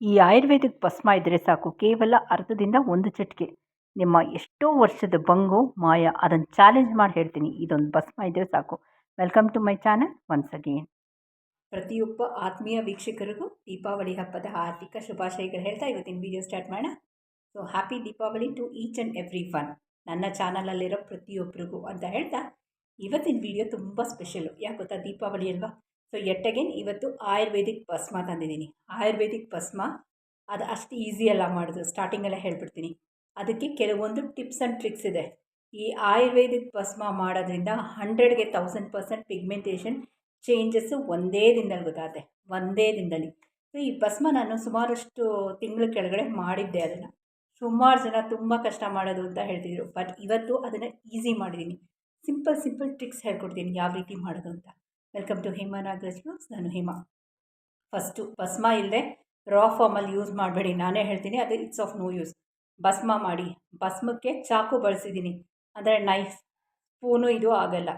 ಈ ಆಯುರ್ವೇದಿಕ್ ಭಸ್ಮ ಇದ್ದರೆ ಸಾಕು. ಕೇವಲ ಅರ್ಧದಿಂದ ಒಂದು ಚಿಟಿಕೆ. ನಿಮ್ಮ ಎಷ್ಟೋ ವರ್ಷದ ಬಂಗು, ಮಾಯ ಅದನ್ನು ಚಾಲೆಂಜ್ ಮಾಡಿ ಹೇಳ್ತೀನಿ. ಇದೊಂದು ಭಸ್ಮ ಇದ್ದರೆ ಸಾಕು. Welcome to my channel once again ಪ್ರತಿಯೊಬ್ಬ ಆತ್ಮೀಯ ವೀಕ್ಷಕರಿಗೂ ದೀಪಾವಳಿ ಹಬ್ಬದ ಹಾರ್ದಿಕ ಶುಭಾಶಯಗಳು ಹೇಳ್ತಾ ಇವತ್ತಿನ ವಿಡಿಯೋ ಸ್ಟಾರ್ಟ್ ಮಾಡೋಣ. So happy Deepavali to each and every one ನನ್ನ ಚಾನಲಲ್ಲಿರೋ ಪ್ರತಿಯೊಬ್ಬರಿಗೂ ಅಂತ ಹೇಳ್ತಾ, ಇವತ್ತಿನ ವಿಡಿಯೋ ತುಂಬ ಸ್ಪೆಷಲು ಯಾಕೆ ಗೊತ್ತಾ ದೀಪಾವಳಿ ಅಲ್ವಾ? ಸೊ ಎಟ್ ಅಗೇನ್ ಇವತ್ತು ಆಯುರ್ವೇದಿಕ್ ಭಸ್ಮ ತಂದಿದ್ದೀನಿ. ಆಯುರ್ವೇದಿಕ್ ಭಸ್ಮ, ಅದು ಅಷ್ಟು ಈಸಿ ಅಲ್ಲ ಮಾಡೋದು. ಸ್ಟಾರ್ಟಿಂಗಲ್ಲೇ ಹೇಳ್ಬಿಡ್ತೀನಿ. ಅದಕ್ಕೆ ಕೆಲವೊಂದು ಟಿಪ್ಸ್ ಆ್ಯಂಡ್ ಟ್ರಿಕ್ಸ್ ಇದೆ. ಈ ಆಯುರ್ವೇದಿಕ್ ಭಸ್ಮ ಮಾಡೋದ್ರಿಂದ ಹಂಡ್ರೆಡ್ಗೆ ತೌಸಂಡ್ ಪರ್ಸೆಂಟ್ ಪಿಗ್ಮೆಂಟೇಷನ್ ಚೇಂಜಸ್ಸು ಒಂದೇ ದಿನದಲ್ಲಿ ಗೊತ್ತಾಗುತ್ತೆ. ಒಂದೇ ದಿನದಲ್ಲಿ. ಸೊ ಈ ಭಸ್ಮ ನಾನು ಸುಮಾರಷ್ಟು ತಿಂಗಳ ಕೆಳಗಡೆ ಮಾಡಿದ್ದೆ ಅದನ್ನು. ಸುಮಾರು ಜನ ತುಂಬ ಕಷ್ಟ ಮಾಡೋದು ಅಂತ ಹೇಳ್ತಿದ್ರು. ಬಟ್ ಇವತ್ತು ಅದನ್ನು ಈಸಿ ಮಾಡಿದ್ದೀನಿ ಸಿಂಪಲ್ ಸಿಂಪಲ್ ಟ್ರಿಕ್ಸ್ ಹೇಳ್ಕೊಡ್ತೀನಿ. ಯಾವ ರೀತಿ ಮಾಡೋದು ಅಂತ. Welcome to Hema Nagaraj blogs ನಾನು ಹಿಮ. ಫಸ್ಟು ಭಸ್ಮ ಇಲ್ಲದೆ ರಾ ಫಾರ್ಮಲ್ಲಿ ಯೂಸ್ ಮಾಡಬೇಡಿ. ನಾನೇ ಹೇಳ್ತೀನಿ, ಅದು ಇಟ್ಸ್ ಆಫ್ ನೋ ಯೂಸ್ ಭಸ್ಮ ಮಾಡಿ, ಭಸ್ಮಕ್ಕೆ ಚಾಕು ಬಳಸಿದ್ದೀನಿ. ಅಂದರೆ ನೈಫ್ ಸ್ಪೂನು ಇದು ಆಗಲ್ಲ.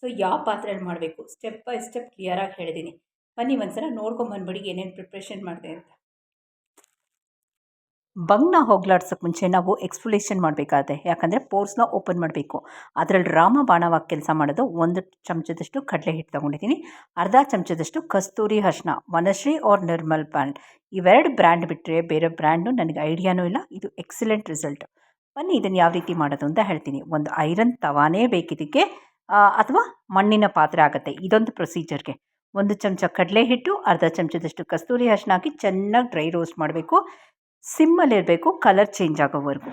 ಸೊ ಯಾವ ಪಾತ್ರೆಯಲ್ಲಿ ಮಾಡಬೇಕು? ಸ್ಟೆಪ್ ಬೈ ಸ್ಟೆಪ್ ಕ್ಲಿಯರಾಗಿ ಹೇಳಿದ್ದೀನಿ. ಬನ್ನಿ ಒಂದು ಸಲ ನೋಡ್ಕೊಂಬಂದ್ಬಿಡಿ ಏನೇನು ಪ್ರಿಪ್ರೇಷನ್ ಮಾಡಿದೆ ಅಂತ. ಬಂಗ್ನ ಹೋಗ್ಲಾಡ್ಸೋಕ್ಕೆ ಮುಂಚೆ ನಾವು ಎಕ್ಸ್ಫುಲೇಷನ್ ಮಾಡಬೇಕಾಗುತ್ತೆ ಯಾಕಂದರೆ ಪೋರ್ಸ್ನ ಓಪನ್ ಮಾಡಬೇಕು. ಅದರಲ್ಲಿ ರಾಮ ಬಾಣವಾಗಿ ಕೆಲಸ ಮಾಡೋದು ಒಂದು ಚಮಚದಷ್ಟು ಕಡಲೆ ಹಿಟ್ಟು ತೊಗೊಂಡಿದ್ದೀನಿ, ಅರ್ಧ ಚಮಚದಷ್ಟು ಕಸ್ತೂರಿ ಅರ್ಶಿನ ವನಶ್ರೀ ಆರ್ ನಿರ್ಮಲ್ ಬ್ರ್ಯಾಂಡ್ ಇವೆರಡು ಬ್ರ್ಯಾಂಡ್ ಬಿಟ್ಟರೆ ಬೇರೆ ಬ್ರ್ಯಾಂಡು ನನಗೆ ಐಡಿಯಾನೂ ಇಲ್ಲ, ಇದು ಎಕ್ಸಲೆಂಟ್ ರಿಸಲ್ಟ್ ಬನ್ನಿ ಇದನ್ನು ಯಾವ ರೀತಿ ಮಾಡೋದು ಅಂತ ಹೇಳ್ತೀನಿ. ಒಂದು ಐರನ್ ತವಾನೇ ಬೇಕಿದ್ದಕ್ಕೆ ಅಥವಾ ಮಣ್ಣಿನ ಪಾತ್ರೆ ಆಗುತ್ತೆ, ಇದೊಂದು ಪ್ರೊಸೀಜರ್ಗೆ ಒಂದು ಚಮಚ ಕಡಲೆ ಹಿಟ್ಟು ಅರ್ಧ ಚಮಚದಷ್ಟು ಕಸ್ತೂರಿ ಅರ್ಶಿನ ಹಾಕಿ ಚೆನ್ನಾಗಿ ಡ್ರೈ ರೋಸ್ಟ್ ಮಾಡಬೇಕು. ಸಿಮ್ಮಲ್ಲಿರಬೇಕು ಕಲರ್ ಚೇಂಜ್ ಆಗೋವರೆಗೂ.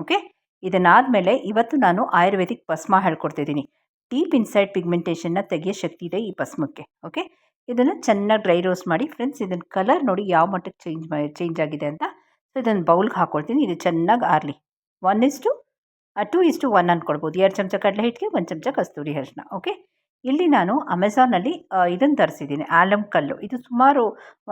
ಓಕೆ? ಇದನ್ನಾದಮೇಲೆ ಇವತ್ತು ನಾನು ಆಯುರ್ವೇದಿಕ್ ಭಸ್ಮ ಹೇಳ್ಕೊಡ್ತಿದ್ದೀನಿ. ಡೀಪ್ ಇನ್ಸೈಡ್ ಪಿಗ್ಮೆಂಟೇಷನ್ನ ತೆಗೆಯೋ ಶಕ್ತಿ ಇದೆ ಈ ಭಸ್ಮಕ್ಕೆ. ಓಕೆ? ಇದನ್ನು ಚೆನ್ನಾಗಿ ಡ್ರೈ ರೋಸ್ಟ್ ಮಾಡಿ ಫ್ರೆಂಡ್ಸ್ ಇದನ್ನು ಕಲರ್ ನೋಡಿ ಯಾವ ಮಟ್ಟಕ್ಕೆ ಚೇಂಜ್ ಮಾಡಿ ಚೇಂಜ್ ಆಗಿದೆ ಅಂತ. ಸೊ ಇದನ್ನು ಬೌಲ್ಗೆ ಹಾಕ್ಕೊಳ್ತೀನಿ ಇದು ಚೆನ್ನಾಗಿ ಆರಲಿ. One is to two is to one ಅಂದ್ಕೊಳ್ಬೋದು ಎರಡು ಚಮಚ ಕಡಲೆ ಹಿಟ್ಟಿಗೆ, ಒಂದು ಚಮಚ ಕಸ್ತೂರಿ ಅರಿಶಿನ ಓಕೆ? ಇಲ್ಲಿ ನಾನು ಅಮೆಝಾನಲ್ಲಿ ಇದನ್ನು ತರಿಸಿದ್ದೀನಿ ಆಲಮ್ ಕಲ್ಲು. ಇದು ಸುಮಾರು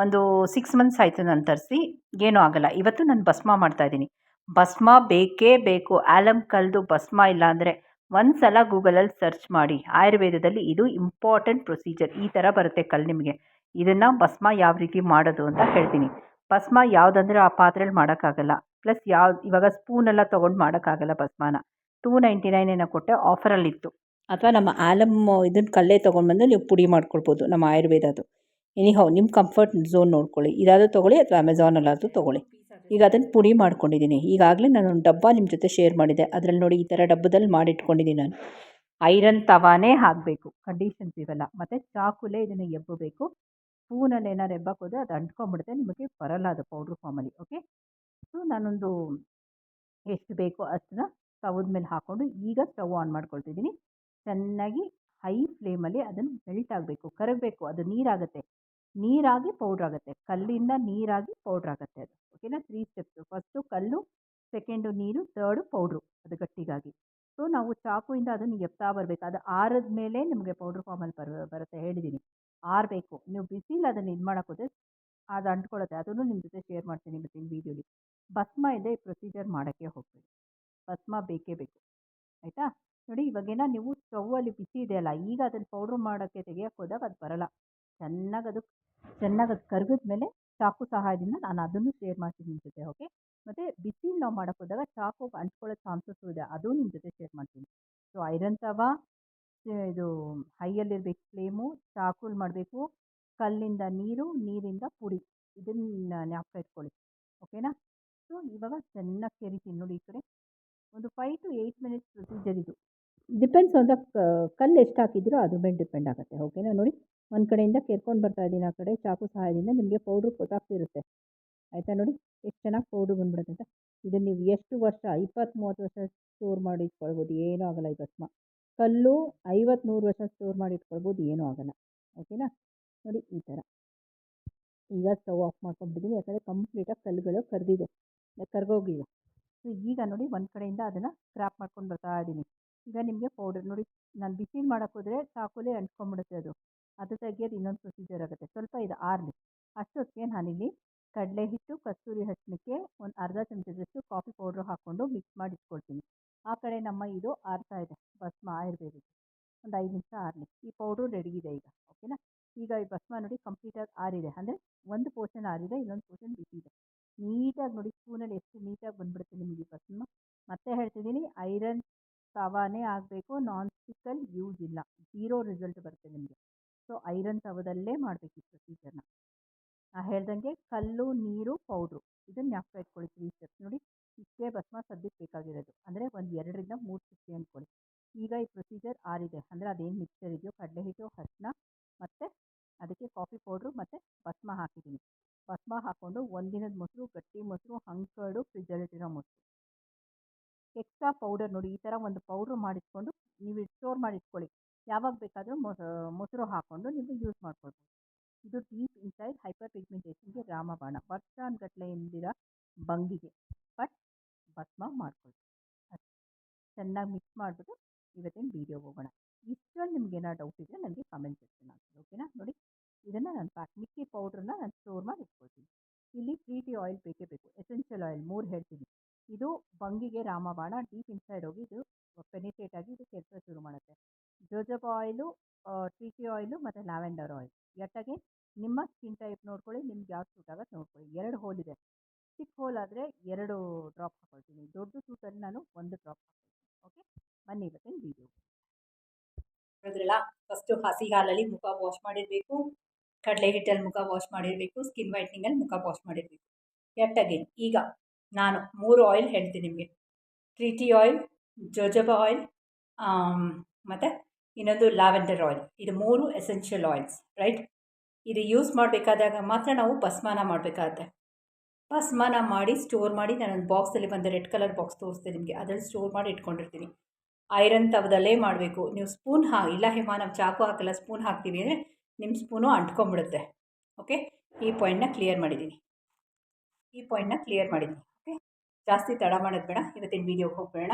ಒಂದು ಸಿಕ್ಸ್ ಮಂತ್ಸ್ ಆಯಿತು ನಾನು ತರಿಸಿ, ಏನೂ ಆಗಲ್ಲ. ಇವತ್ತು ನಾನು ಭಸ್ಮ ಮಾಡ್ತಾಯಿದ್ದೀನಿ ಭಸ್ಮ ಬೇಕೇ ಬೇಕು. ಆಲಮ್ ಕಲ್ದು ಭಸ್ಮ ಇಲ್ಲ ಅಂದರೆ ಒಂದು ಸಲ ಗೂಗಲಲ್ಲಿ ಸರ್ಚ್ ಮಾಡಿ, ಆಯುರ್ವೇದದಲ್ಲಿ ಇದು ಇಂಪಾರ್ಟೆಂಟ್ ಪ್ರೊಸೀಜರ್ ಈ ಥರ ಬರುತ್ತೆ ಕಲ್ಲು ನಿಮಗೆ. ಇದನ್ನು ಭಸ್ಮ ಯಾವ ರೀತಿ ಮಾಡೋದು ಅಂತ ಹೇಳ್ತೀನಿ. ಭಸ್ಮ ಯಾವುದಂದ್ರೆ ಆ ಪಾತ್ರೆಯಲ್ಲಿ ಮಾಡೋಕ್ಕಾಗಲ್ಲ. ಪ್ಲಸ್ ಯಾವ ಇವಾಗ ಸ್ಪೂನೆಲ್ಲ ತೊಗೊಂಡು ಮಾಡೋಕ್ಕಾಗಲ್ಲ ಭಸ್ಮನ. ಟೂ ನೈಂಟಿ ನೈನ್ ಏನೋ ಕೊಟ್ಟೆ ಆಫರಲ್ಲಿತ್ತು ಅಥವಾ ನಮ್ಮ ಆಲಮ್ ಇದನ್ನು ಕಲ್ಲೇ ತೊಗೊಂಡ್ಬಂದು ನೀವು ಪುಡಿ ಮಾಡ್ಕೊಳ್ಬೋದು, ನಮ್ಮ ಆಯುರ್ವೇದದ್ದು ಎನಿಹೌ ನಿಮ್ಮ ಕಂಫರ್ಟ್ ಝೋನ್ ನೋಡ್ಕೊಳ್ಳಿ. ಇದಾದರೂ ತೊಗೊಳ್ಳಿ ಅಥವಾ ಅಮೆಝಾನಲ್ಲಾದರೂ ತೊಗೊಳ್ಳಿ. ಈಗ ಅದನ್ನು ಪುಡಿ ಮಾಡ್ಕೊಂಡಿದ್ದೀನಿ. ಈಗಾಗಲೇ ನಾನು ಒಂದು ಡಬ್ಬ ನಿಮ್ಮ ಜೊತೆ ಶೇರ್ ಮಾಡಿದೆ. ಅದರಲ್ಲಿ ನೋಡಿ ಈ ಥರ ಡಬ್ಬದಲ್ಲಿ ಮಾಡಿಟ್ಕೊಂಡಿದ್ದೀನಿ ನಾನು. ಐರನ್ ತವಾನೇ ಹಾಕಬೇಕು. ಕಂಡೀಷನ್ಸ್ ಇವೆಲ್ಲ ಮತ್ತು ಚಾಕುಲೇ ಇದನ್ನು ಎಬ್ಬಬೇಕು. ಸ್ಪೂನಲ್ಲಿ ಏನಾರು ಎಬ್ಬಾಕೋದ್ರೆ ಅದು ಅಂಟ್ಕೊಂಡ್ಬಿಡುತ್ತೆ. ನಿಮಗೆ ಬರಲ್ಲ ಅದು ಪೌಡ್ರ್ ಫಾರ್ಮಲ್ಲಿ ಓಕೆ ಸೊ ನಾನೊಂದು, ಎಷ್ಟು ಬೇಕೋ ಅಷ್ಟನ್ನ ತವದ ಮೇಲೆ ಹಾಕ್ಕೊಂಡು ಈಗ ಸ್ಟವ್ ಆನ್ ಮಾಡ್ಕೊಳ್ತಿದ್ದೀನಿ. ಚೆನ್ನಾಗಿ ಹೈ ಫ್ಲೇಮಲ್ಲಿ ಅದನ್ನು ಮೆಲ್ಟ್ ಆಗಬೇಕು, ಕರಗಬೇಕು, ಅದು ನೀರಾಗುತ್ತೆ. ನೀರಾಗಿ ಪೌಡ್ರ್ ಆಗುತ್ತೆ, ಕಲ್ಲಿಂದ ನೀರಾಗಿ ಪೌಡ್ರ್ ಆಗುತ್ತೆ ಅದು. ಓಕೆನಾ ತ್ರೀ ಸ್ಟೆಪ್ಸು ಫಸ್ಟು ಕಲ್ಲು ಸೆಕೆಂಡು ನೀರು ತರ್ಡು ಪೌಡ್ರು ಅದು ಗಟ್ಟಿಗಾಗಿ. ಸೊ ನಾವು ಚಾಕುವಿಂದ ಅದನ್ನು ಎತ್ತಾ ಬರಬೇಕು. ಅದು ಆರದ ಮೇಲೆ ನಿಮಗೆ ಪೌಡ್ರ್ ಫಾರ್ಮಲ್ಲಿ ಬರ, ಬರುತ್ತೆ ಹೇಳಿದ್ದೀನಿ ಆರಬೇಕು. ನೀವು ಬಿಸಿಲು ಅದನ್ನು ಇದು ಮಾಡೋಕ್ಕೋದ್ರೆ ಅದು ಅಂಟ್ಕೊಳ್ಳುತ್ತೆ. ಅದನ್ನು ನಿಮ್ಮ ಜೊತೆ ಶೇರ್ ಮಾಡ್ತೀನಿ ಇವತ್ತಿನ ವೀಡಿಯೋಲಿ ಭಸ್ಮ ಇದೆ ಪ್ರೊಸೀಜರ್ ಮಾಡೋಕ್ಕೆ ಹೋಗ್ತೀವಿ ಭಸ್ಮ ಬೇಕೇ ಬೇಕು. ಆಯಿತಾ? ನೋಡಿ ಇವಾಗೇನ ನೀವು ಸ್ಟೌವಲ್ಲಿ ಬಿಸಿ ಇದೆಯಲ್ಲ ಈಗ ಅದನ್ನು ಪೌಡ್ರ್ ಮಾಡೋಕ್ಕೆ ತೆಗಿಯೋಕ್ಕೆ ಹೋದಾಗ ಅದು ಬರಲ್ಲ. ಚೆನ್ನಾಗಿ ಅದು ಚೆನ್ನಾಗಿ ಅದು ಕರ್ಗಿದ ಮೇಲೆ ಚಾಕು ಸಹಾಯದಿಂದ ನಾನು ಅದನ್ನು ಶೇರ್ ಮಾಡ್ತೀನಿ ನಿಮ್ಮ ಜೊತೆ ಓಕೆ ಮತ್ತು ಬಿಸಿಲು ನಾವು ಮಾಡೋಕ್ಕೆ ಹೋದಾಗ ಚಾಕು ಅಂಟ್ಕೊಳ್ಳೋ ಚಾನ್ಸಸ್ಸು ಇದೆ, ಅದು ನಿಮ್ಮ ಜೊತೆ ಶೇರ್ ಮಾಡ್ತೀನಿ. ಸೊ ಐರನ್ ತವ ಇದು ಹೈಯಲ್ಲಿರ್ಬೇಕು ಫ್ಲೇಮು ಚಾಕುಲ್ ಮಾಡಬೇಕು, ಕಲ್ಲಿಂದ ನೀರು, ನೀರಿಂದ ಪುಡಿ, ಇದನ್ನ ಜ್ಞಾಪಕ ಇಟ್ಕೊಳ್ಳಿ ಓಕೆನಾ ಸೊ ಇವಾಗ ಚೆನ್ನಾಗಿ ಕೆರಿತೀನಿ ನೋಡಿ ಈ ಕಡೆ. ಒಂದು five to eight minutes procedure ಇದು. ಡಿಪೆಂಡ್ಸ್ ಆನ್ ದ ಕಲ್ಲು ಎಷ್ಟು ಹಾಕಿದ್ದೀರೋ ಅದ್ರ ಮೇಲೆ ಡಿಪೆಂಡ್ ಆಗುತ್ತೆ ಓಕೆನಾ ನೋಡಿ? ಒಂದು ಕಡೆಯಿಂದ ಕೇರ್ಕೊಂಡು ಬರ್ತಾ ಇದ್ದೀನಿ, ಆ ಕಡೆ ಚಾಕು ಸಹಾಯದಿಂದ ನಿಮಗೆ ಪೌಡ್ರು ಗೊತ್ತಾಗ್ತಿರುತ್ತೆ. ಆಯಿತಾ ನೋಡಿ? ಎಷ್ಟು ಚೆನ್ನಾಗಿ ಪೌಡ್ರ್ ಬಂದ್ಬಿಡುತ್ತೆ ಅಂತ. ಇದನ್ನು ನೀವು ಎಷ್ಟು ವರ್ಷ ಇಪ್ಪತ್ತು ಮೂವತ್ತು ವರ್ಷ ಸ್ಟೋರ್ ಮಾಡಿ ಇಟ್ಕೊಳ್ಬೋದು, ಏನೂ ಆಗೋಲ್ಲ ಈ ಭಸ್ಮ. ಕಲ್ಲು ಐವತ್ತು ನೂರು ವರ್ಷ ಸ್ಟೋರ್ ಮಾಡಿ ಇಟ್ಕೊಳ್ಬೋದು, ಏನೂ ಆಗೋಲ್ಲ ಓಕೆನಾ ನೋಡಿ ಈ ಥರ ಈಗ ಸ್ಟವ್ ಆಫ್ ಮಾಡ್ಕೊಂಡ್ಬಿಟ್ಟಿದ್ದೀನಿ ಯಾಕಂದರೆ ಕಂಪ್ಲೀಟಾಗಿ ಕಲ್ಲುಗಳು ಕರೆದಿದೆ ಕರ್ಗೋಗಿದೆ ಸೊ ಈಗ ನೋಡಿ ಒಂದು ಕಡೆಯಿಂದ ಅದನ್ನು ಸ್ಕ್ರಾಪ್ ಮಾಡ್ಕೊಂಡು ಬರ್ತಾ ಇದ್ದೀನಿ ಈಗ ನಿಮಗೆ ಪೌಡರ್ ನೋಡಿ, ನಾನು ಬಿಸಿ ಮಾಡೋಕ್ಕೆ ಹೋದರೆ ಚಾಕುಲೇ ಅಂಟ್ಕೊಂಡ್ಬಿಡುತ್ತೆ ಅದು. ಅದು ತೆಗೆಯೋದು ಇನ್ನೊಂದು ಪ್ರೊಸೀಜರ್ ಆಗುತ್ತೆ. ಸ್ವಲ್ಪ ಇದು ಆರಲಿ. ಅಷ್ಟೊತ್ತಿಗೆ ನಾನಿಲ್ಲಿ ಕಡಲೆ ಹಿಟ್ಟು, ಕಸ್ತೂರಿ ಹಚ್ಚಲಿಕ್ಕೆ ಒಂದು ಅರ್ಧ ಚಮಚದಷ್ಟು ಕಾಫಿ ಪೌಡ್ರ್ ಹಾಕ್ಕೊಂಡು ಮಿಕ್ಸ್ ಮಾಡಿ ಇಟ್ಕೊಳ್ತೀನಿ ಆ ಕಡೆ ನಮ್ಮ ಇದು ಆರ್ತಾ ಇದೆ. ಭಸ್ಮ ಆಯುರ್ವೇದಿಕ್. ಒಂದು ಐದು ನಿಮಿಷ ಆರಲಿ. ಈ ಪೌಡ್ರು ರೆಡಿ ಇದೆ ಈಗ. ಓಕೆನಾ ಈಗ ಈ ಭಸ್ಮ ನೋಡಿ ಕಂಪ್ಲೀಟಾಗಿ ಆರಿದೆ. ಅಂದರೆ ಒಂದು ಪೋರ್ಷನ್ ಆರಿದೆ, ಇನ್ನೊಂದು ಪೋರ್ಷನ್ ಬಿಸಿ ಇದೆ. ನೀಟಾಗಿ ನೋಡಿ ಸ್ಪೂನಲ್ಲಿ ಎಷ್ಟು ನೀಟಾಗಿ ಬಂದುಬಿಡುತ್ತೆ ನಿಮಗೆ ಈ ಭಸ್ಮ. ಮತ್ತೆ ಹೇಳ್ತಿದ್ದೀನಿ, ಐರನ್ ತವಾನೇ ಆಗಬೇಕು ನಾನ್ ಸ್ಟಿಕ್ಕಲ್ಲಿ ಯೂಸ್ ಇಲ್ಲ. ಝೀರೋ ರಿಸಲ್ಟ್ ಬರುತ್ತೆ ನಿಮಗೆ. ಸೊ ಐರನ್ ತವದಲ್ಲೇ ಮಾಡಬೇಕು ಈ ಪ್ರೊಸೀಜರ್ನ ನಾನು ಹೇಳ್ದಂಗೆ ಕಲ್ಲು, ನೀರು ಪೌಡ್ರು ಇದನ್ನು ಜ್ಞಾಪಕ ಇಟ್ಕೊಳ್ಳಿ ತ್ರೀ ಸ್ಟೆಪ್ಸ್ ನೋಡಿ. ಇಷ್ಟೇ ಭಸ್ಮ, ಸದ್ಯಕ್ಕೆ ಬೇಕಾಗಿರೋದು. ಅಂದರೆ ಒಂದು ಎರಡರಿಂದ ಮೂರು ಚಿಕ್ಕಿ ಅಂದ್ಕೊಳ್ಳಿ ಈಗ ಈ ಪ್ರೊಸೀಜರ್ ಆರಿದೆ. ಅಂದರೆ ಅದೇನು ಮಿಕ್ಸರ್ ಇದೆಯೋ ಕಡಲೆ ಹಿಟ್ಟು ಅರಿಶಿನ ಮತ್ತು ಅದಕ್ಕೆ ಕಾಫಿ ಪೌಡ್ರು ಮತ್ತು ಭಸ್ಮ ಹಾಕಿದ್ದೀನಿ. ಭಸ್ಮ ಹಾಕ್ಕೊಂಡು ಒಂದಿನದ ಮೊಸರು, ಗಟ್ಟಿ ಮೊಸರು, ಹಂಕಡು ಫ್ರಿಜ್ಜಲ್ಲಿಟ್ಟಿರೋ ಮೊಸರು. ಎಕ್ಸ್ಟ್ರಾ ಪೌಡರ್ ನೋಡಿ, ಈ ಥರ ಒಂದು ಪೌಡ್ರ್ ಮಾಡಿಟ್ಕೊಂಡು ನೀವು ಸ್ಟೋರ್ ಮಾಡಿ ಇಟ್ಕೊಳ್ಳಿ ಯಾವಾಗ ಬೇಕಾದರೂ ಮೊಸರು ಹಾಕ್ಕೊಂಡು ನೀವು ಯೂಸ್ ಮಾಡ್ಕೊಳ್ಬೋದು. ಇದು ಡೀಪ್ ಇನ್ಸೈಡ್ ಹೈಪರ್ ಪಿಗ್ಮೆಂಟೇಷನ್ಗೆ ರಾಮಬಾಣ. ವರ್ಷಾನುಗಟ್ಲೆ ಎಂದಿರ ಬಂಗಿಗೆ ಬಟ್ ಭಸ್ಮ ಮಾಡ್ಕೊಳ್ಳಿ ಚೆನ್ನಾಗಿ ಮಿಕ್ಸ್ ಮಾಡಿಬಿಟ್ಟು ಇವತ್ತಿನ ವೀಡಿಯೋ ಹೋಗೋಣ. ಇಷ್ಟರಲ್ಲಿ ನಿಮ್ಗೆ ಏನಾದ್ರು ಡೌಟ್ ಇದ್ದರೆ ನನಗೆ ಕಾಮೆಂಟ್ ಸೆಕ್ಷನ್ ಹಾಕಿ ಓಕೆನಾ ನೋಡಿ, ಇದನ್ನು ನಾನು ಪ್ಯಾಕ್ ಮಿಕ್ಕಿ ಪೌಡ್ರನ್ನ ನಾನು ಸ್ಟೋರ್ ಮಾಡಿ ಇಟ್ಕೊಳ್ತೀನಿ ಇಲ್ಲಿ ಟ್ರೀಟಿ ಆಯಿಲ್ ಬೇಕೇ ಬೇಕು ಎಸೆನ್ಷಿಯಲ್ ಆಯಿಲ್ ಮೂರು ಹೇಳ್ತೀನಿ. ಇದು ಬಂಗಿಗೆ ರಾಮಬಾಣ, ಡೀಪ್ ಇನ್ಸೈಡ್ ಹೋಗಿ ಇದು ಪೆನಿಟ್ರೇಟ್ ಆಗಿ ಇದು ಕೆಲಸ ಶುರು ಮಾಡುತ್ತೆ. ಜೋಜೋಬ ಆಯಿಲು ಟಿ ಆಯಿಲು ಮತ್ತು ಲ್ಯಾವೆಂಡರ್ ಆಯಿಲ್. ಎಟ್ಟಾಗೆ ನಿಮ್ಮ ಸ್ಕಿನ್ ಟೈಪ್ ನೋಡ್ಕೊಳ್ಳಿ, ನಿಮ್ಗೆ ಯಾವ ಸೂಟ್ ಆಗುತ್ತೆ ನೋಡ್ಕೊಳ್ಳಿ. ಎರಡು ಹೋಲ್ ಇದೆ. ಚಿಕ್ಕ ಹೋಲ್ ಆದರೆ ಎರಡು ಡ್ರಾಪ್ ಹಾಕೊಳ್ತೀನಿ. ದೊಡ್ಡ ಸೂಟಲ್ಲಿ ನಾನು ಒಂದು ಡ್ರಾಪ್ ಹಾಕೊಳ್ತೀನಿ. ಓಕೆ ಬನ್ನಿ ಇವತ್ತಿನ ವೀಡಿಯೋ ಹೇಳಿದ್ರಲ್ಲ ಫಸ್ಟು ಹಸಿ ಹಾಲಲ್ಲಿ ಮುಖ ವಾಶ್ ಮಾಡಿರಬೇಕು. ಕಡಲೆ ಹಿಟ್ಟಲ್ಲಿ ಮುಖ ವಾಶ್ ಮಾಡಿರಬೇಕು. ಸ್ಕಿನ್ ವೈಟ್ನಿಂಗಲ್ಲಿ ಮುಖ ವಾಶ್ ಮಾಡಿರಬೇಕು. ಎಟ್ ಈಗ ನಾನು ಮೂರು ಆಯಿಲ್ ಹೇಳ್ತೀನಿ ನಿಮಗೆ. ಟ್ರೀಟಿ ಆಯಿಲ್ ಜೋಜೋಬಾ ಆಯಿಲ್ ಮತ್ತು ಇನ್ನೊಂದು ಲ್ಯಾವೆಂಡರ್ ಆಯಿಲ್ ಇದು ಮೂರು ಎಸೆನ್ಷಿಯಲ್ ಆಯಿಲ್ಸ್ ರೈಟ್ ಇದು ಯೂಸ್ ಮಾಡಬೇಕಾದಾಗ ಮಾತ್ರ ನಾವು ಭಸ್ಮಾನ ಮಾಡಬೇಕಾಗತ್ತೆ. ಭಸ್ಮಾನ ಮಾಡಿ ಸ್ಟೋರ್ ಮಾಡಿ ನಾನೊಂದು ಬಾಕ್ಸಲ್ಲಿ ಬಂದು ರೆಡ್ ಕಲರ್ ಬಾಕ್ಸ್ ತೋರಿಸ್ತೀನಿ ನಿಮಗೆ. ಅದರಲ್ಲಿ ಸ್ಟೋರ್ ಮಾಡಿ ಇಟ್ಕೊಂಡಿರ್ತೀನಿ. ಐರನ್ ತವದಲ್ಲೇ ಮಾಡಬೇಕು. ನೀವು ಸ್ಪೂನ್ ಹಾ, ಇಲ್ಲ ಹೇಮ, ನಾವು ಚಾಕು ಹಾಕಲ್ಲ ಸ್ಪೂನ್ ಹಾಕ್ತೀವಿ ಅಂದರೆ ನಿಮ್ಮ ಸ್ಪೂನು ಅಂಟ್ಕೊಂಬಿಡುತ್ತೆ ಓಕೆ ಈ ಪಾಯಿಂಟ್ನ ಕ್ಲಿಯರ್ ಮಾಡಿದ್ದೀನಿ ಈ ಪಾಯಿಂಟ್ನ ಕ್ಲಿಯರ್ ಮಾಡಿದ್ದೀನಿ ಜಾಸ್ತಿ ತಡ ಮಾಡೋದು ಬೇಡ, ಇವತ್ತಿನ ವೀಡಿಯೋಗೆ ಹೋಗ್ಬೇಡ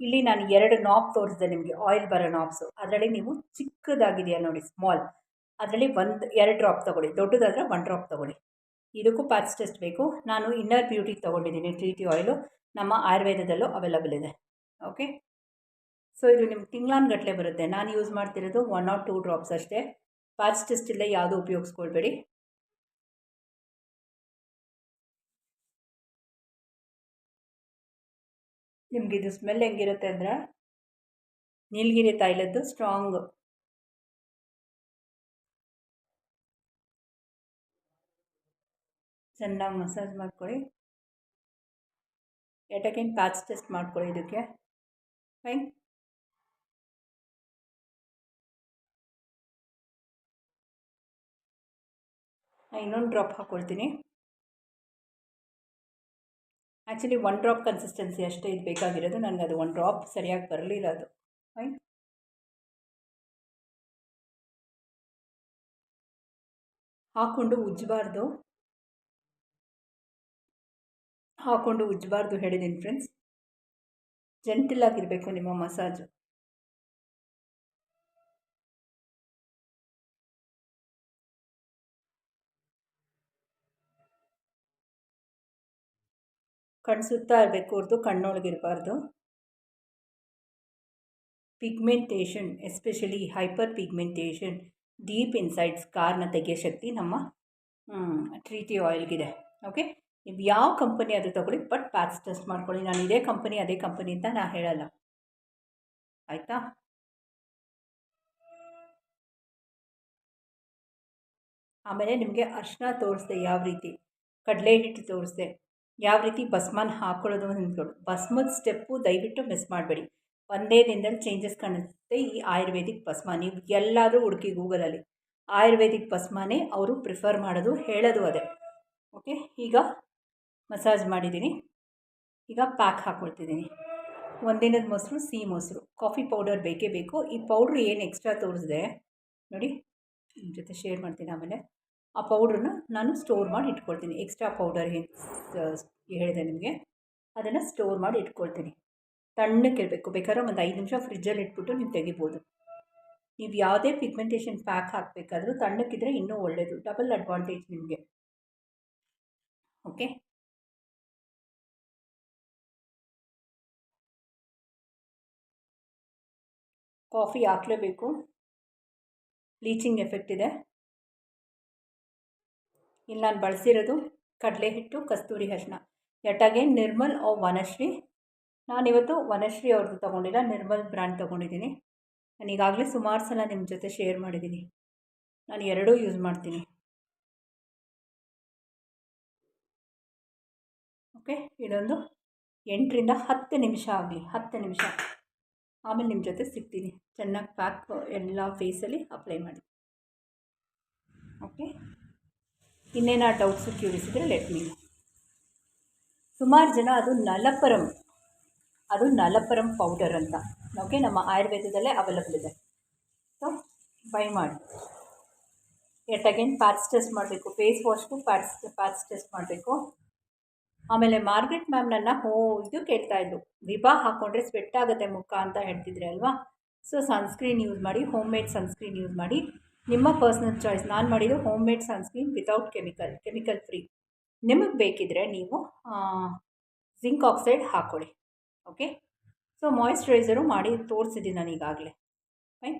ಇಲ್ಲಿ ನಾನು ಎರಡು ನಾಬ್ ತೋರಿಸಿದೆ ನಿಮಗೆ ಆಯಿಲ್ ಬರೋ ನಾಬ್ಸು ಅದರಲ್ಲಿ ನೀವು ಚಿಕ್ಕದಾಗಿದೆಯಾ ನೋಡಿ ಸ್ಮಾಲ್ ಅದರಲ್ಲಿ ಒಂದು, ಎರಡು ಡ್ರಾಪ್ ತೊಗೊಳ್ಳಿ, ದೊಡ್ಡದಾದರೆ ಒನ್ ಡ್ರಾಪ್ ತೊಗೊಳ್ಳಿ. ಇದಕ್ಕೂ ಪ್ಯಾಚ್ ಟೆಸ್ಟ್ ಬೇಕು. ನಾನು ಇನ್ನರ್ ಬ್ಯೂಟಿ ತೊಗೊಂಡಿದ್ದೀನಿ ಟಿ ಟಿ ಆಯಿಲು ನಮ್ಮ ಆಯುರ್ವೇದದಲ್ಲೂ ಅವೈಲಬಲ್ ಇದೆ. ಓಕೆ ಸೊ ಇದು ನಿಮ್ಗೆ ತಿಂಗ್ಳಾನ್ಗಟ್ಟಲೆ ಬರುತ್ತೆ. ನಾನು ಯೂಸ್ ಮಾಡ್ತಿರೋದು ಒನ್ ಆರ್ ಟೂ ಡ್ರಾಪ್ಸ್ ಅಷ್ಟೇ. ಪ್ಯಾಚ್ ಟೆಸ್ಟ್ ಇಲ್ಲ ಯಾವುದು ಉಪಯೋಗಿಸ್ಕೊಳ್ಬೇಡಿ. ನಿಮಗಿದು ಸ್ಮೆಲ್ ಹೆಂಗಿರುತ್ತೆ ಅಂದರೆ ನೀಲಗಿರಿ ತೈಲದ್ದು ಸ್ಟ್ರಾಂಗ್ ಚೆನ್ನಾಗಿ ಮಸಾಜ್ ಮಾಡ್ಕೊಳ್ಳಿ. ಎಟಕಿನ್ ಪ್ಯಾಚ್ ಟೆಸ್ಟ್ ಮಾಡ್ಕೊಳ್ಳಿ ಇದಕ್ಕೆ. ಫೈನ್ ಇನ್ನೊಂದು ಡ್ರಾಪ್ ಹಾಕ್ಕೊಳ್ತೀನಿ ಆ್ಯಕ್ಚುಲಿ ಒನ್ ಡ್ರಾಪ್ ಕನ್ಸಿಸ್ಟೆನ್ಸಿ ಅಷ್ಟೇ ಇದು ಬೇಕಾಗಿರೋದು. ನನಗೆ ಅದು ಒನ್ ಡ್ರಾಪ್ ಸರಿಯಾಗಿ ಬರಲಿಲ್ಲ ಅದು. ಫೈನ್ ಹಾಕ್ಕೊಂಡು ಉಜ್ಜಬಾರ್ದು ಹಾಕ್ಕೊಂಡು ಉಜ್ಜಬಾರ್ದು ಹೇಳಿದ್ದೀನಿ ಫ್ರೆಂಡ್ಸ್ ಜೆಂಟಿಲ್ ಆಗಿರಬೇಕು ನಿಮ್ಮ ಮಸಾಜು ಕಣ್ಣು ಸುತ್ತಾ ಇರಬೇಕು ಹೊರತು ಕಣ್ಣೊಳಗಿರಬಾರ್ದು pigmentation especially hyper pigmentation deep inside ಸ್ಕಾರ್ನ ತೆಗೆಯೋ ಶಕ್ತಿ ನಮ್ಮ ಟ್ರೀಟಿ ಆಯಿಲ್ಗಿದೆ ಓಕೆ ನೀವು ಯಾವ ಕಂಪನಿ ಅದು ತೊಗೊಳ್ಳಿ ಬಟ್ ಪ್ಯಾಚ್ ಟೆಸ್ಟ್ ಮಾಡ್ಕೊಳ್ಳಿ. ನಾನು ಇದೇ ಕಂಪನಿ ಅದೇ ಕಂಪನಿ ಅಂತ ನಾನು ಹೇಳಲ್ಲ. ಆಯಿತಾ? ಆಮೇಲೆ ನಿಮಗೆ ಅರ್ಶನ ತೋರಿಸ್ದೆ ಯಾವ ರೀತಿ? ಕಡಲೆ ಹಿಟ್ಟು ತೋರಿಸ್ದೆ. ಯಾವ ರೀತಿ ಭಸ್ಮನ ಹಾಕ್ಕೊಳ್ಳೋದು ಅಂದ್ಕೊಳ್ಳಿ ಭಸ್ಮದ ಸ್ಟೆಪ್ಪು ದಯವಿಟ್ಟು ಮಿಸ್ ಮಾಡಬೇಡಿ. ಒಂದೇ ದಿನದಲ್ಲಿ ಚೇಂಜಸ್ ಕಾಣುತ್ತೆ ಈ ಆಯುರ್ವೇದಿಕ್ ಭಸ್ಮ. ನೀವು ಎಲ್ಲಾದರೂ ಹುಡುಕಿ ಗೂಗಲಲ್ಲಿ ಆಯುರ್ವೇದಿಕ್ ಭಸ್ಮನೇ ಅವರು ಪ್ರಿಫರ್ ಮಾಡೋದು, ಹೇಳೋದು ಅದೇ. ಓಕೆ ಈಗ ಮಸಾಜ್ ಮಾಡಿದ್ದೀನಿ. ಈಗ ಪ್ಯಾಕ್ ಹಾಕ್ಕೊಳ್ತಿದ್ದೀನಿ ಒಂದಿನದ ಮೊಸರು, ಸಿಹಿ ಮೊಸರು. ಕಾಫಿ ಪೌಡರ್ ಬೇಕೇ ಬೇಕು. ಈ ಪೌಡ್ರ್ ಏನು ಎಕ್ಸ್ಟ್ರಾ ತೋರಿಸಿದೆ, ನೋಡಿ ನಿಮ್ಮ ಜೊತೆ ಶೇರ್ ಮಾಡ್ತೀನಿ ಆಮೇಲೆ. ಆ ಪೌಡ್ರನ್ನ ನಾನು ಸ್ಟೋರ್ ಮಾಡಿ ಇಟ್ಕೊಳ್ತೀನಿ. ಎಕ್ಸ್ಟ್ರಾ ಪೌಡರ್ ಏನು ಹೇಳಿದೆ ನಿಮಗೆ? ಅದನ್ನು ಸ್ಟೋರ್ ಮಾಡಿ ಇಟ್ಕೊಳ್ತೀನಿ. ತಣ್ಣಕ್ಕಿರಬೇಕು ಬೇಕಾದ್ರೆ ಒಂದು ಐದು ನಿಮಿಷ ಫ್ರಿಜ್ಜಲ್ಲಿ ಇಟ್ಬಿಟ್ಟು ನೀವು ತೆಗಿಬೋದು. ನೀವು ಯಾವುದೇ ಪಿಗ್ಮೆಂಟೇಷನ್ ಪ್ಯಾಕ್ ಹಾಕಬೇಕಾದ್ರೂ ತಣ್ಣಕ್ಕಿದ್ರೆ ಇನ್ನೂ ಒಳ್ಳೆಯದು ಡಬಲ್ ಅಡ್ವಾಂಟೇಜ್ ನಿಮಗೆ. ಓಕೆ ಕಾಫಿ ಹಾಕಲೇಬೇಕು. ಬ್ಲೀಚಿಂಗ್ ಎಫೆಕ್ಟ್ ಇದೆ. ಇಲ್ಲಿ ನಾನು ಬಳಸಿರೋದು ಕಡಲೆ ಹಿಟ್ಟು ಕಸ್ತೂರಿ ಅರಿಶಿನ ಯಟ್ ಅಗೇನ್ ನಿರ್ಮಲ್ ಓ ವನಶ್ರೀ ನಾನಿವತ್ತು ವನಶ್ರೀ ಅವ್ರದ್ದು ತೊಗೊಂಡಿಲ್ಲ ನಿರ್ಮಲ್ ಬ್ರ್ಯಾಂಡ್ ತೊಗೊಂಡಿದ್ದೀನಿ. ನಾನು ಈಗಾಗಲೇ ಸುಮಾರು ಸಲ ನಿಮ್ಮ ಜೊತೆ ಶೇರ್ ಮಾಡಿದ್ದೀನಿ. ನಾನು ಎರಡೂ ಯೂಸ್ ಮಾಡ್ತೀನಿ. ಓಕೆ ಇದೊಂದು ಎಂಟರಿಂದ ಹತ್ತು ನಿಮಿಷ ಆಗಲಿ, ಹತ್ತು ನಿಮಿಷ. ಆಮೇಲೆ ನಿಮ್ಮ ಜೊತೆ ಸಿಗ್ತೀನಿ. ಚೆನ್ನಾಗಿ ಪ್ಯಾಕ್ ಎಲ್ಲ ಫೇಸಲ್ಲಿ ಅಪ್ಲೈ ಮಾಡಿ. ಓಕೆ ಇನ್ನೇನಾ ಡೌಟ್ಸು ಕ್ಯೂರಿಸ್ ಲೆಟ್ ಮೀ ಸುಮಾರು ಜನ ಅದು ನಲಪರಂ ಅದು ನಲಪರಂ ಪೌಡರ್ ಅಂತ. ಓಕೆ ನಮ್ಮ ಆಯುರ್ವೇದದಲ್ಲೇ ಅವೈಲಬಲ್ ಇದೆ. ಸೊ ಬೈ ಮಾಡಿ. ಎಟ್ ಅಗೇನ್ ಪ್ಯಾಟ್ಸ್ ಟೆಸ್ಟ್ ಮಾಡಬೇಕು. ಫೇಸ್ ವಾಶ್ಗೂ ಪ್ಯಾಟ್ಸ್ ಪ್ಯಾಟ್ಸ್ ಟೆಸ್ಟ್ ಮಾಡಬೇಕು. ಆಮೇಲೆ ಮಾರ್ಗ್ರೆಟ್ ಮ್ಯಾಮ್ ನನ್ನ ಹೋ, ಇದು ಕೇಳ್ತಾಯಿದ್ರು ವಿಭಾ ಹಾಕ್ಕೊಂಡ್ರೆ ಸ್ವೆಟ್ ಆಗುತ್ತೆ ಮುಖ ಅಂತ ಹೇಳ್ತಿದ್ರೆ ಅಲ್ವಾ? ಸೊ ಸನ್ಸ್ಕ್ರೀನ್ ಯೂಸ್ ಮಾಡಿ ಹೋಮ್ ಮೇಡ್ ಸನ್ಸ್ಕ್ರೀನ್ ಯೂಸ್ ಮಾಡಿ. ನಿಮ್ಮ ಪರ್ಸ್ನಲ್ ಚಾಯ್ಸ್ ನಾನು ಮಾಡಿದ್ದು home made sunscreen without chemical chemical free ನಿಮಗೆ ಬೇಕಿದ್ದರೆ ನೀವು ಜಿಂಕ್ ಆಕ್ಸೈಡ್ ಹಾಕ್ಕೊಳ್ಳಿ ಓಕೆ ಸೊ ಮಾಯಿಶ್ಚರೈಸರು ಮಾಡಿ ತೋರಿಸಿದ್ದೀನಿ ನಾನು ಈಗಾಗಲೇ. ಫೈನ್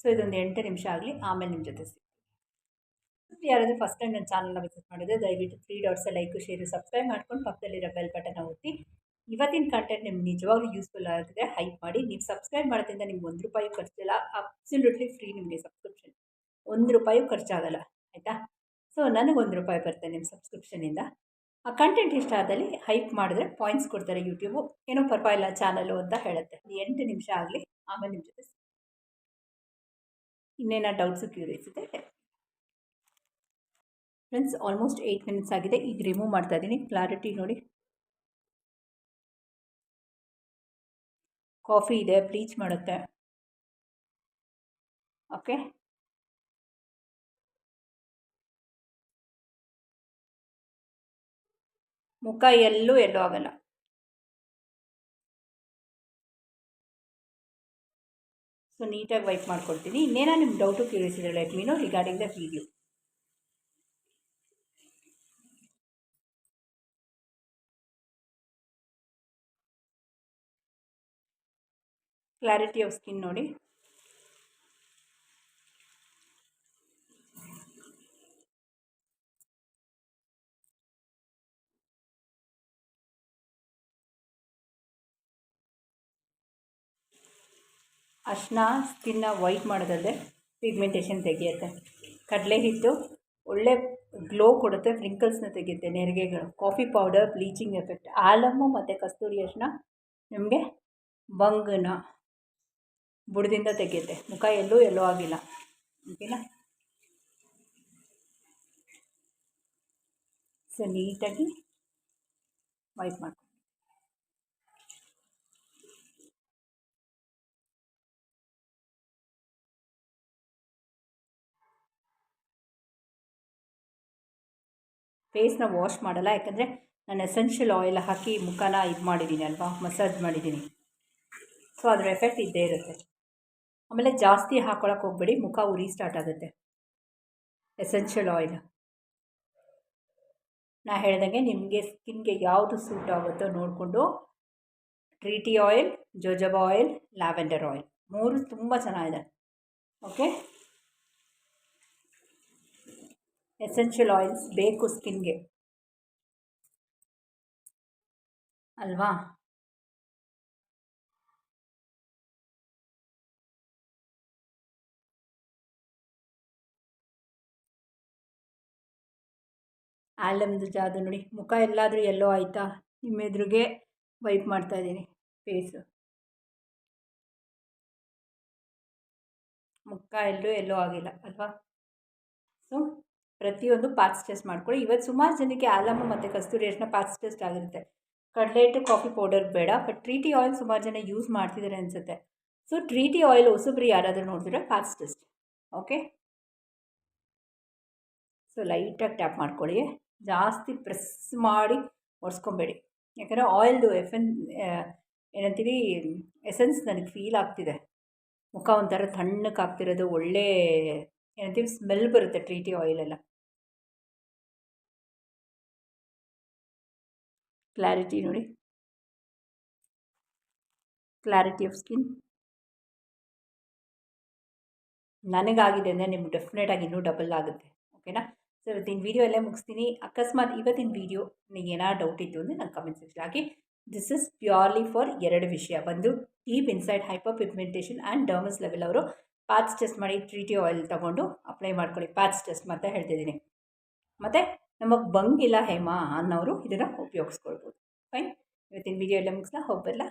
ಸೊ ಇದೊಂದು ಎಂಟು ನಿಮಿಷ ಆಗಲಿ, ಆಮೇಲೆ ನಿಮ್ಮ ಜೊತೆ ಸಿಗ್ತೀನಿ. ಯಾರಾದರೂ ಫಸ್ಟ್ ಟೈಮ್ ನನ್ನ ಚಾನಲ್ನ ವಿಸಿಟ್ ಮಾಡಿದರೆ ದಯವಿಟ್ಟು three dots like share subscribe ಮಾಡ್ಕೊಂಡು ಪಕ್ಕದಲ್ಲಿರೋ ಬೆಲ್ ಬಟನ್ ಒತ್ತಿ. ಇವತ್ತಿನ ಕಂಟೆಂಟ್ ನಿಮ್ಗೆ ನಿಜವಾಗ್ಲೂ ಯೂಸ್ಫುಲ್ ಆಗಿದ್ರೆ ಹೈಪ್ ಮಾಡಿ. ನೀವು ಸಬ್ಸ್ಕ್ರೈಬ್ ಮಾಡೋದ್ರಿಂದ ನಿಮ್ಗೆ ಒಂದು ರೂಪಾಯಿ ಖರ್ಚಿಲ್ಲ ಅಬ್ಸಲ್ಯೂಟ್ಲಿ ಫ್ರೀ ನಿಮಗೆ ಸಬ್ಸ್ಕ್ರಿಪ್ಷನ್ ಒಂದು ರೂಪಾಯಿ ಖರ್ಚಾಗಲ್ಲ, ಆಯಿತಾ? ಸೊ ನನಗೆ ಒಂದು ರೂಪಾಯಿ ಬರುತ್ತೆ ನಿಮ್ಮ ಸಬ್ಸ್ಕ್ರಿಪ್ಷನಿಂದ ಆ ಕಂಟೆಂಟ್ ಇಷ್ಟ ಆದಲ್ಲಿ ಹೈಪ್ ಮಾಡಿದ್ರೆ ಪಾಯಿಂಟ್ಸ್ ಕೊಡ್ತಾರೆ ಯೂಟ್ಯೂಬು ಏನೋ ಪರವಾಗಿಲ್ಲ ಚಾನಲು ಅಂತ ಹೇಳುತ್ತೆ. ಎಂಟು ನಿಮಿಷ ಆಗಲಿ, ಆಮೇಲೆ ನಿಮ್ಮ ಜೊತೆ ಇನ್ನೇನ ಡೌಟ್ಸು ಕ್ಯೂರಿಯಸ್ ಇದೆ ಫ್ರೆಂಡ್ಸ್ ಆಲ್ಮೋಸ್ಟ್ ಏಯ್ಟ್ ಮಿನಿಟ್ಸ್ ಆಗಿದೆ. ಈಗ ರಿಮೂವ್ ಮಾಡ್ತಾ ಇದ್ದೀನಿ. ಕ್ಲಾರಿಟಿ ನೋಡಿ. ಕಾಫಿ ಇದೆ ಬ್ಲೀಚ್ ಮಾಡುತ್ತೆ. ಓಕೆ ಮುಖ ಎಲ್ಲೂ ಎಲ್ಲೂ ಆಗಲ್ಲ. ಸೊ, ನೀಟಾಗಿ ವೈಪ್ ಮಾಡ್ಕೊಳ್ತೀನಿ. ಇನ್ನೇನೋ ನಿಮ್ಮ ಡೌಟು ಕ್ಯೂರಿಯಸ್ ಲೈಟ್ ಲೆಟ್ ಮೀನು regarding the video clarity of skin ನೋಡಿ. ಅರ್ಶಿನ ಸ್ಕಿನ್ನ ವೈಟ್ ಮಾಡೋದಲ್ಲದೆ ಪಿಗ್ಮೆಂಟೇಷನ್ ತೆಗೆಯುತ್ತೆ. ಕಡಲೆ ಹಿಟ್ಟು, ಒಳ್ಳೆ ಗ್ಲೋ ಕೊಡುತ್ತೆ ಫ್ರಿಂಕಲ್ಸ್ನ ತೆಗೆಯುತ್ತೆ ನೆರಿಗೆಗಳು. Coffee powder bleaching effect alum ಮತ್ತು ಕಸ್ತೂರಿ ಅರಿಶಿನ ನಿಮಗೆ ಬಂಗನ ಬುಡದಿಂದ ತೆಗೆಯುತ್ತೆ. ಮುಖ ಎಲ್ಲೂ ಎಲ್ಲೋ ಆಗಿಲ್ಲ. ಓಕೆನಾ ಸೊ ನೀಟಾಗಿ ವೈಪ್ ಮಾಡಿ ಫೇಸ್ನ ವಾಶ್ ಮಾಡಲ್ಲ, ಯಾಕಂದರೆ ನಾನು ಎಸೆನ್ಷಿಯಲ್ ಆಯಿಲ್ ಹಾಕಿ ಮುಖನ ಇದು ಮಾಡಿದ್ದೀನಿ ಅಲ್ವಾ ಮಸಾಜ್ ಮಾಡಿದ್ದೀನಿ ಸೊ ಅದರ ಎಫೆಕ್ಟ್ ಇದ್ದೇ ಇರುತ್ತೆ. ಆಮೇಲೆ ಜಾಸ್ತಿ ಹಾಕೊಳಕ್ಕೆ ಹೋಗ್ಬೇಡಿ, ಮುಖ ಉರಿ ಸ್ಟಾರ್ಟ್ ಆಗುತ್ತೆ. ಎಸೆನ್ಷಿಯಲ್ ಆಯಿಲ್ ನಾ ಹೇಳ್ದಂಗೆ ನಿಮಗೆ ಸ್ಕಿನ್ಗೆ ಯಾವುದು ಸೂಟ್ ಆಗುತ್ತೋ ನೋಡಿಕೊಂಡು tea tree oil jojoba oil lavender oil ಮೂರು ತುಂಬ ಚೆನ್ನಾಗಿದೆ. ಓಕೆ ಎಸೆನ್ಷಿಯಲ್ ಆಯಿಲ್ಸ್ ಬೇಕು ಸ್ಕಿನ್ಗೆ ಅಲ್ವಾ? ಆಲಮ್ದು ಜಾದು ನೋಡಿ. ಮುಖ ಎಲ್ಲಾದರೂ ಎಲ್ಲೋ ಆಯಿತಾ? ನಿಮ್ಮ ಎದುರಿಗೆ ವೈಪ್ ಮಾಡ್ತಾಯಿದ್ದೀನಿ ಫೇಸು ಮುಖ ಎಲ್ಲೂ ಎಲ್ಲೋ ಆಗಿಲ್ಲ, ಅಲ್ವಾ? ಸೊ ಪ್ರತಿಯೊಂದು ಪಾರ್ಟ್ಸ್ ಟೆಸ್ಟ್ ಮಾಡ್ಕೊಳ್ಳಿ. ಇವತ್ತು ಸುಮಾರು ಜನಕ್ಕೆ ಆಲಮ ಮತ್ತು ಕಸ್ತೂರಿ ಅರಿಶಿನ ಪಾರ್ಟ್ಸ್ ಟೆಸ್ಟ್ ಆಗಿರುತ್ತೆ. ಕಡಲೆ ಹಿಟ್ಟು, ಕಾಫಿ ಪೌಡರ್ ಬೇಡ, ಬಟ್ ಟ್ರೀಟಿ ಆಯಿಲ್ ಸುಮಾರು ಜನ ಯೂಸ್ ಮಾಡ್ತಿದ್ದಾರೆ ಅನಿಸುತ್ತೆ. ಸೊ, ಟ್ರೀಟಿ ಆಯಿಲ್ ಹೊಸಬ್ರು ಯಾರಾದರೂ ನೋಡಿದ್ರೆ ಪಾರ್ಟ್ಸ್ ಟೆಸ್ಟ್. ಓಕೆ? ಸೊ, ಲೈಟಾಗಿ ಟ್ಯಾಪ್ ಮಾಡ್ಕೊಳ್ಳಿ. ಜಾಸ್ತಿ ಪ್ರೆಸ್ ಮಾಡಿ ಒರೆಸ್ಕೊಬೇಡಿ. ಯಾಕಂದರೆ ಆಯಿಲ್ದು ಎಫೆನ್ ಏನಂತೀವಿ, ಎಸೆನ್ಸ್ ನನಗೆ ಫೀಲ್ ಆಗ್ತಿದೆ. ಮುಖ ಒಂಥರ ತಣ್ಣಕ್ಕೆ ಆಗ್ತಿರೋದು ಒಳ್ಳೆ, ಏನಂತೀವಿ, ಸ್ಮೆಲ್ ಬರುತ್ತೆ ಟ್ರೀಟಿ ಆಯಿಲೆಲ್ಲ. ಕ್ಲಾರಿಟಿ ನೋಡಿ. ಕ್ಲಾರಿಟಿ ಆಫ್ ಸ್ಕಿನ್ ನನಗಾಗಿದೆ ಅಂದರೆ ನಿಮ್ಗೆ ಡೆಫಿನೆಟಾಗಿ ಇನ್ನೂ ಡಬಲ್ ಆಗುತ್ತೆ ಓಕೆನಾ ಸೊ ಇವತ್ತಿನ ವೀಡಿಯೋ ಅಲ್ಲೇ ಮುಗಿಸ್ತೀನಿ. ಅಕಸ್ಮಾತ್ ಇವತ್ತಿನ ವೀಡಿಯೋ ನಿಮಗೆ ಏನಾದ್ರು ಡೌಟ್ ಇತ್ತು ಅಂದರೆ ನಂಗೆ ಕಮೆಂಟ್ ಸೆಕ್ಷನ್ ಹಾಕಿ. ದಿಸ್ ಇಸ್ ಪ್ಯೂರ್ಲಿ ಫಾರ್ ಎರಡು ವಿಷಯ. ಬಂದು deep inside hyper pigmentation and dermis level ಅವರು ಪ್ಯಾಚ್ ಟೆಸ್ಟ್ ಮಾಡಿ ಟ್ರೀಟಿ ಆಯಿಲ್ ತೊಗೊಂಡು ಅಪ್ಲೈ ಮಾಡ್ಕೊಳ್ಳಿ. ಪ್ಯಾಚ್ ಟೆಸ್ಟ್ ಮತ್ತೆ ಹೇಳ್ತಿದ್ದೀನಿ ಮತ್ತು? ನಮಗೆ ಬಂಗಿಲ್ಲ ಹೇಮಾ ಅನ್ನೋರು ಇದನ್ನು ಉಪಯೋಗಿಸ್ಕೊಳ್ಬೋದು. ಫೈನ್ ಇವತ್ತಿನ ವೀಡಿಯೋ ಎಲ್ಲ ಮುಗಿಸ್ಲಾ? ಹೋಗ್ಬರಲ್ಲ